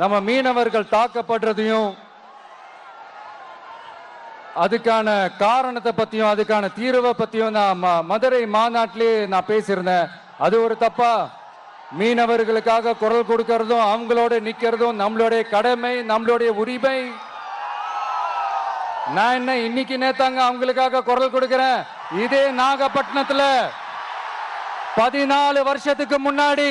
நம்ம மீனவர்கள் தாக்கப்படுறதையும் அதுக்கான காரணத்தை பத்தியும் அதுக்கான தீர்வை பத்தியும் நான் மதுரை மாநாட்டிலே நான் பேசியிருந்தேன். அது ஒரு தப்பா? மீனவர்களுக்காக குரல் கொடுக்கறதும் அவங்களோட நிக்கிறதும் நம்மளுடைய கடமை நம்மளுடைய உரிமை. நான் என்ன இன்னைக்கு நேத்தாங்க அவங்களுக்காக குரல் கொடுக்கிறேன்? இதே நாகப்பட்டினத்துல பதினாலு வருஷத்துக்கு முன்னாடி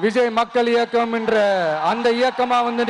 விஜய் மக்கள் இயக்கம் என்ற அந்த இயக்கமா வந்து